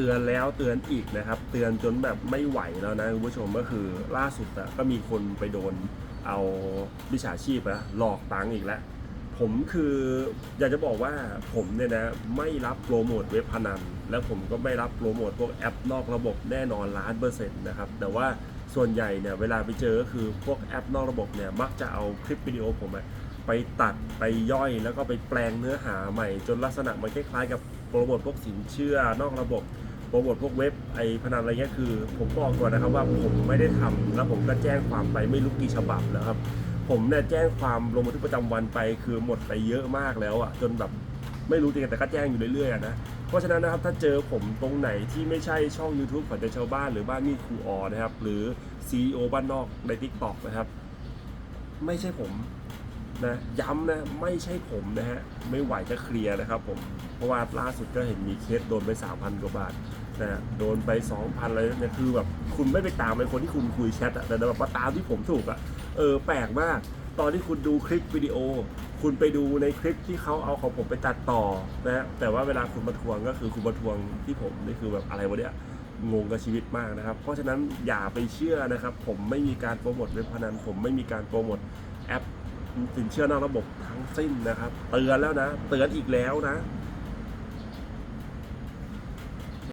เตือนแล้วเตือนอีกนะครับ เตือนจนแบบไม่ไหวแล้วนะคุณผู้ชมก็คือล่าสุดอะก็มีคนไปโดนเอาวิชาชีพนะหลอกตังค์อีกแล้วผมคืออยากจะบอกว่าผมเนี่ยนะไม่รับโปรโมทเว็บพนันและผมก็ไม่รับโปรโมทพวกแอปนอกระบบแน่นอนล้านเปอร์เซ็นต์นะครับแต่ว่าส่วนใหญ่เนี่ยเวลาไปเจอก็คือพวกแอปนอกระบบเนี่ยมักจะเอาคลิปวิดีโอผมไปตัดไปย่อยแล้วก็ไปแปลงเนื้อหาใหม่ จนลักษณะมันคล้ายๆกับโปรโมทพวกสินเชื่อนอกระบบ โปรโมทพวกเว็บไอพนันอะไรเงี้ยคือ ผมบอกก่อนนะครับว่าผมไม่ได้ทำแล้วผมก็แจ้งความไปไม่รู้กี่ฉบับแล้วครับ ผมเนี่ยแจ้งความลงบันทึกประจำวันไปคือหมดไปเยอะมากแล้วอะจนแบบไม่รู้จริงแต่ก็แจ้งอยู่เรื่อยๆนะเพราะฉะนั้นนะครับถ้าเจอผมตรงไหนที่ไม่ใช่ช่อง YouTube ขวัญใจชาวบ้านหรือบ้านมีครูออนะครับหรือ CEO บ้านนอกใน t ิ k t o k นะครับ ไม่ใช่ผม นะย้ำนะไม่ใช่ผมนะฮะไม่ไหวจะเคลียร์นะครับผมเพราะว่าล่าสุดก็เห็นมีเคสโดนไป 3,000 กว่าบาทนะฮะโดนไป 2,000อะไรเนี่ยคือแบบคุณไม่ไปตามไอ้คนที่คุณคุยแชทอะแต่แบบมาตามที่ผมถูกอะเออแปลกมาก ตอนที่คุณดูคลิปวิดีโอ คุณไปดูในคลิปที่เขาเอาของผมไปตัดต่อนะฮะแต่ว่าเวลาคุณมาทวงก็คือคุณมาทวงที่ผมนี่คือแบบอะไรวะเนี่ยงงกับชีวิตมากนะครับ เพราะฉะนั้นอย่าไปเชื่อนะครับ ผมไม่มีการโปรโมทเว็บพนันผมไม่มีการโปรโมทแอป สินเชื่อนอกระบบทั้งสิ้นนะครับ เตือนแล้วนะ เตือนอีกแล้วนะ